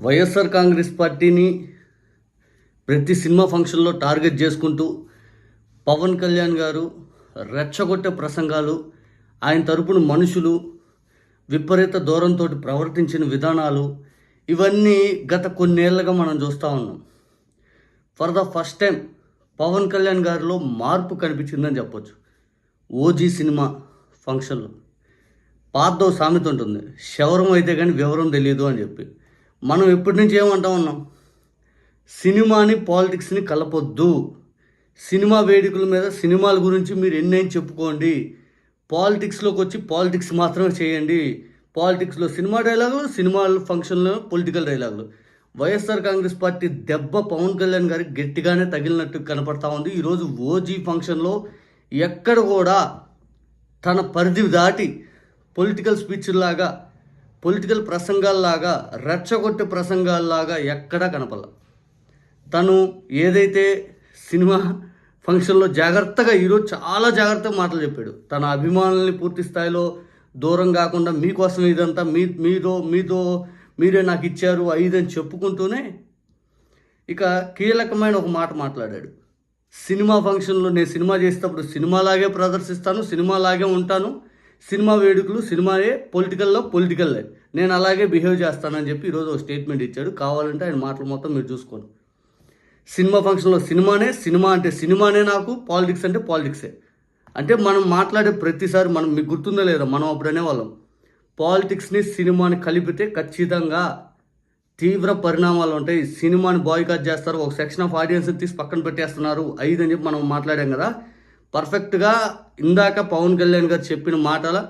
వైఎస్ఆర్ కాంగ్రెస్ పార్టీని ప్రతి సినిమా ఫంక్షన్లో టార్గెట్ చేసుకుంటూ పవన్ కళ్యాణ్ గారు రెచ్చగొట్టే ప్రసంగాలు ఆయన తరపున మనుషులు విపరీత దూరంతో ప్రవర్తించిన విధానాలు ఇవన్నీ గత కొన్నేళ్ళుగా మనం చూస్తూ ఉన్నాం. For the first time Pawan Kalyan గారిలో మార్పు కనిపించిందని చెప్పొచ్చు. ఓజీ సినిమా ఫంక్షన్లో. పాతదో సామెత ఉంటుంది శవరం అయితే కానీ వివరం తెలియదు అని చెప్పి. మనం ఎప్పటి నుంచి ఏమంటా ఉన్నాం? సినిమాని పాలిటిక్స్ని కలపొద్దు. సినిమా వేడుకల మీద సినిమాల గురించి మీరు ఎన్నైనా చెప్పుకోండి. పాలిటిక్స్లోకి వచ్చి పాలిటిక్స్ మాత్రమే చేయండి. పాలిటిక్స్లో సినిమా డైలాగులు సినిమా ఫంక్షన్లో పొలిటికల్ డైలాగులు. వైఎస్ఆర్ కాంగ్రెస్ పార్టీ దెబ్బ పవన్ కళ్యాణ్ గారికి గట్టిగానే తగిలినట్టు కనపడతా ఉంది. ఈరోజు ఓజీ ఫంక్షన్లో ఎక్కడ కూడా తన పరిధి దాటి పొలిటికల్ స్పీచ్లాగా పొలిటికల్ ప్రసంగాల్లాగా రెచ్చగొట్టే ప్రసంగాల్లాగా ఎక్కడా కనపల తను ఏదైతే సినిమా ఫంక్షన్లో జాగ్రత్తగా ఈరోజు చాలా జాగ్రత్తగా మాటలు చెప్పాడు. తన అభిమానుల్ని పూర్తి స్థాయిలో దూరం కాకుండా మీకోసం ఇదంతా మీ మీతో మీతో మీరే నాకు ఇచ్చారు ఐదని చెప్పుకుంటూనే ఇక కీలకమైన ఒక మాట మాట్లాడాడు. సినిమా ఫంక్షన్లో నేను సినిమా చేసేటప్పుడు సినిమాలాగే ప్రదర్శిస్తాను సినిమాలాగే ఉంటాను. సినిమా వేడుకలు సినిమాయే పొలిటికల్లో పొలిటికల్లే. నేను అలాగే బిహేవ్ చేస్తానని చెప్పి ఈరోజు ఒక స్టేట్మెంట్ ఇచ్చాడు. కావాలంటే ఆయన మాటలు మొత్తం మీరు చూసుకోండి. సినిమా ఫంక్షన్లో సినిమానే సినిమా అంటే సినిమానే నాకు పాలిటిక్స్ అంటే పాలిటిక్సే. అంటే మనం మాట్లాడే ప్రతిసారి మనం మీకు గుర్తుందో లేదో మనం అప్పుడు అనేవాళ్ళం. పాలిటిక్స్ని సినిమాని కలిపితే ఖచ్చితంగా తీవ్ర పరిణామాలు ఉంటాయి. సినిమాని బాయ్కాట్ చేస్తారు ఒక సెక్షన్ ఆఫ్ ఆడియన్స్ని తీసి పక్కన పెట్టేస్తున్నారు. ఐదు అని చెప్పి మనం మాట్లాడాం కదా. పర్ఫెక్ట్గా ఇందాక పవన్ కళ్యాణ్ గారు చెప్పిన మాటల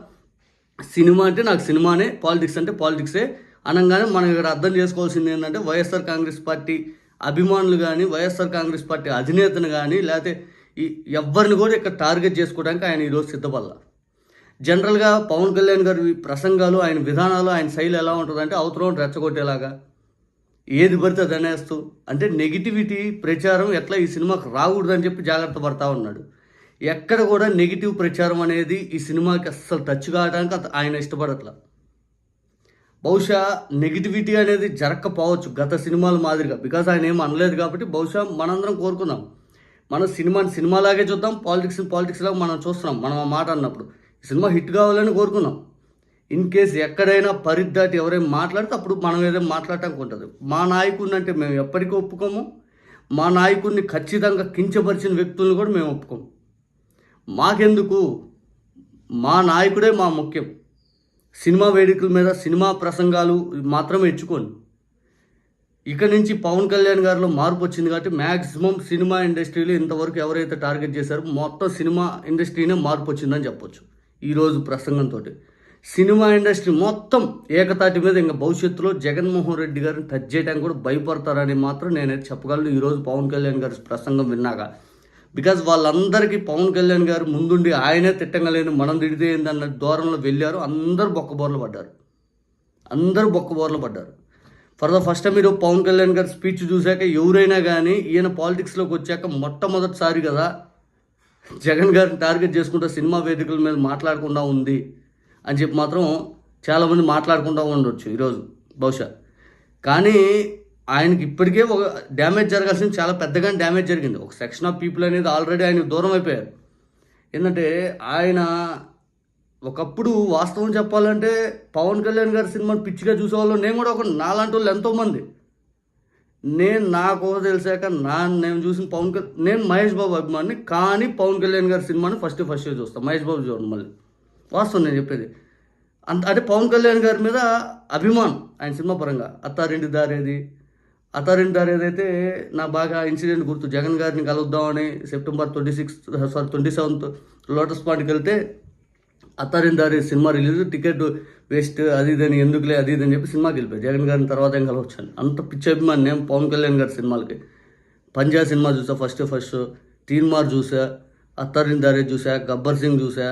సినిమా అంటే నాకు సినిమానే పాలిటిక్స్ అంటే పాలిటిక్సే. అనగానే మనం ఇక్కడ అర్థం చేసుకోవాల్సింది ఏంటంటే వైఎస్ఆర్ కాంగ్రెస్ పార్టీ అభిమానులు కానీ వైఎస్ఆర్ కాంగ్రెస్ పార్టీ అధినేతను కానీ లేకపోతే ఈ ఎవరిని కూడా ఇక్కడ టార్గెట్ చేసుకోవడానికి ఆయన ఈరోజు సిద్ధపడాల. జనరల్గా పవన్ కళ్యాణ్ గారి ప్రసంగాలు ఆయన విధానాలు ఆయన శైలి ఎలా ఉంటుందంటే అవతరం రెచ్చగొట్టేలాగా. ఏది పడితే అది అనేస్తూ. అంటే నెగిటివిటీ ప్రచారం ఎట్లా ఈ సినిమాకి రాకూడదని చెప్పి జాగ్రత్త పడతా ఉన్నాడు. ఎక్కడ కూడా నెగిటివ్ ప్రచారం అనేది ఈ సినిమాకి అస్సలు టచ్ కావడానికి అత- ఆయన ఇష్టపడట్లా. బహుశా నెగిటివిటీ అనేది జరగకపోవచ్చు గత సినిమాల మాదిరిగా. బికాజ్ ఆయన ఏం అనలేదు కాబట్టి బహుశా మనందరం కోరుకుందాం మన సినిమాని సినిమాలాగే చూద్దాం పాలిటిక్స్ పాలిటిక్స్ లాగా మనం చూస్తున్నాం. మనం ఆ మాట అన్నప్పుడు. ఈ సినిమా హిట్ కావాలని కోరుకున్నాం. ఇన్ కేస్ ఎక్కడైనా పరిద్దాటి ఎవరైనా మాట్లాడితే అప్పుడు మనం ఏదైనా మాట్లాడటానికి ఉంటుంది. మా నాయకుడిని అంటే మేము ఎప్పటికీ ఒప్పుకోము. మా నాయకుడిని ఖచ్చితంగా కించపరిచిన వ్యక్తులను కూడా మేము ఒప్పుకోము. మాకెందుకు? మా నాయకుడే మా ముఖ్యం. సినిమా వేడుకల మీద సినిమా ప్రసంగాలు మాత్రమే ఇచ్చుకోండి ఇక నుంచి పవన్ కళ్యాణ్ గారిలో మార్పు వచ్చింది కాబట్టి మ్యాక్సిమం సినిమా ఇండస్ట్రీలో ఇంతవరకు ఎవరైతే టార్గెట్ చేశారో మొత్తం సినిమా ఇండస్ట్రీనే మార్పు వచ్చిందని చెప్పొచ్చు. ఈరోజు ప్రసంగంతో సినిమా ఇండస్ట్రీ మొత్తం ఏకతాటి మీద ఇంకా భవిష్యత్తులో జగన్మోహన్ రెడ్డి గారిని టచ్ చేయడానికి కూడా భయపడతారని మాత్రం నేనైతే చెప్పగలను. ఈరోజు పవన్ కళ్యాణ్ గారి ప్రసంగం విన్నాక బికాజ్ వాళ్ళందరికీ పవన్ కళ్యాణ్ గారు ముందుండి ఆయనే తిట్టగలేని మనం తిడితే ఏందన్న దూరంలో వెళ్ళారు. అందరూ బొక్కబోర్లు పడ్డారు. అందరూ బొక్కబోర్లు పడ్డారు. ఫర్ ద ఫస్ట్ టైం మీరు పవన్ కళ్యాణ్ గారి స్పీచ్ చూశాక ఎవరైనా కానీ ఈయన పాలిటిక్స్లోకి వచ్చాక మొట్టమొదటిసారి కదా జగన్ గారిని టార్గెట్ చేసుకుంటూ సినిమా వేదికల మీద మాట్లాడకుండా ఉంది అని చెప్పి మాత్రం చాలామంది మాట్లాడకుండా ఉండొచ్చు ఈరోజు బహుశా. కానీ ఆయనకి ఇప్పటికే ఒక డ్యామేజ్ జరగాల్సింది చాలా పెద్దగానే డ్యామేజ్ జరిగింది. ఒక సెక్షన్ ఆఫ్ పీపుల్ అనేది ఆల్రెడీ ఆయనకు దూరం అయిపోయారు. ఏంటంటే ఆయన ఒకప్పుడు వాస్తవం చెప్పాలంటే పవన్ కళ్యాణ్ గారి సినిమాని పిచ్చిగా చూసేవాళ్ళు. నేను కూడా ఒక నాలాంటి వాళ్ళు ఎంతోమంది. నేను నాకు తెలిసాక నా నేను చూసిన పవన్ కళ్యాణ్ నేను మహేష్ బాబు అభిమాని కానీ పవన్ కళ్యాణ్ గారి సినిమాని ఫస్ట్ ఫస్ట్ చూస్తాను మహేష్ బాబు చూడండి మళ్ళీ. వాస్తవం నేను చెప్పేది. అంత అంటే పవన్ కళ్యాణ్ గారి మీద అభిమానం ఆయన సినిమా పరంగా. అత్తారింటి దారేది అత్తారింటి ఏదైతే నా బాగా ఇన్సిడెంట్ గుర్తు. జగన్ గారిని కలుద్దామని September twenty sixth sorry twenty seventh lotus పాయింట్కి వెళ్తే అత్తారిందారి సినిమా రిలీజ్ టికెట్ వేస్ట్ అది ఇదని ఎందుకులే అది ఇదని చెప్పి సినిమాకి వెళ్ళిపోయి జగన్ గారిని తర్వాత ఏం కలవచ్చాను. అంత పిచ్చి అభిమాని నేను పవన్ కళ్యాణ్ గారి సినిమాలకి. పంజా సినిమా చూసా ఫస్ట్ ఫస్ట్. తీన్మార్ చూసా అత్తారిందారి చూసా గబ్బర్ సింగ్ చూసా.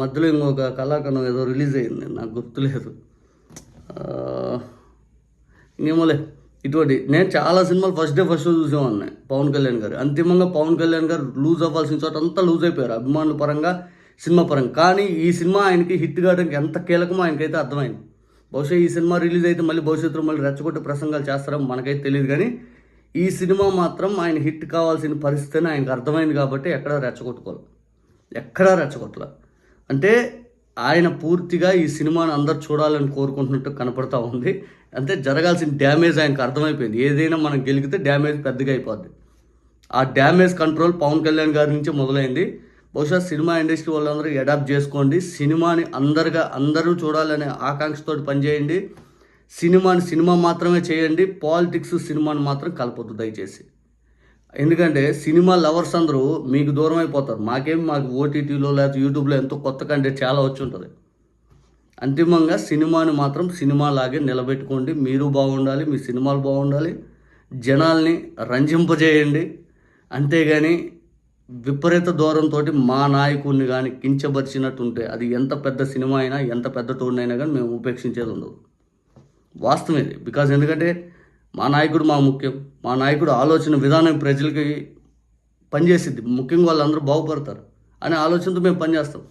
మధ్యలో ఇంకొక కళాఖండం ఏదో రిలీజ్ అయింది నాకు గుర్తులేదు. ఇంకేమోలే ఇటువంటి నేను చాలా సినిమాలు ఫస్ట్ డే ఫస్ట్ చూసేవాడిని పవన్ కళ్యాణ్ గారు. అంతిమంగా పవన్ కళ్యాణ్ గారు లూజ్ అవ్వాల్సిన చోట అంతా లూజ్ అయిపోయారు అభిమానుల పరంగా సినిమా పరంగా. కానీ ఈ సినిమా ఆయనకి హిట్ కావడానికి ఎంత కీలకమో ఆయనకైతే అర్థమైంది. బహుశా ఈ సినిమా రిలీజ్ అయితే మళ్ళీ భవిష్యత్తులో మళ్ళీ రెచ్చగొట్టే ప్రసంగాలు చేస్తారో మనకైతే తెలియదు కానీ ఈ సినిమా మాత్రం ఆయన హిట్ కావాల్సిన పరిస్థితి ఆయనకు అర్థమైంది కాబట్టి ఎక్కడా రెచ్చగొట్టుకోవాలి ఎక్కడా రెచ్చగొట్టలే. అంటే ఆయన పూర్తిగా ఈ సినిమాని అందరు చూడాలని కోరుకుంటున్నట్టు కనపడతా ఉంది. అంటే జరగాల్సిన డ్యామేజ్ ఆయనకు అర్థమైపోయింది. ఏదైనా మనం గెలిగితే డ్యామేజ్ పెద్దగా అయిపోద్ది. ఆ డ్యామేజ్ కంట్రోల్ పవన్ కళ్యాణ్ గారి నుంచి మొదలైంది. బహుశా సినిమా ఇండస్ట్రీ వాళ్ళందరూ అడాప్ట్ చేసుకోండి. సినిమాని అందరుగా అందరూ చూడాలనే ఆకాంక్షతో పనిచేయండి. సినిమాని సినిమా మాత్రమే చేయండి. పాలిటిక్స్ సినిమాని మాత్రం కలపొద్దు దయచేసి. ఎందుకంటే సినిమా లవర్స్ అందరూ మీకు దూరం అయిపోతారు. మాకేం మాకు ఓటీటీలో లేకపోతే యూట్యూబ్లో ఎంతో కొత్త కంటెంట్ చాలా వచ్చి ఉంటుంది. అంతిమంగా సినిమాని మాత్రం సినిమా లాగే నిలబెట్టుకోండి. మీరు బాగుండాలి మీ సినిమాలు బాగుండాలి. జనాల్ని రంజింపజేయండి. అంతేగాని విపరీత దూరంతో మా నాయకుడిని కానీ కించపరిచినట్టుంటే అది ఎంత పెద్ద సినిమా అయినా ఎంత పెద్ద టోర్నైనా కానీ మేము ఉపేక్షించేది ఉండదు. వాస్తవం ఇది. బికాజ్ ఎందుకంటే మా నాయకుడు మా ముఖ్యం. మా నాయకుడు ఆలోచన విధానం ప్రజలకి పనిచేసిద్ది. ముఖ్యంగా వాళ్ళందరూ బాగుపడతారు అనే ఆలోచనతో మేము పనిచేస్తాం.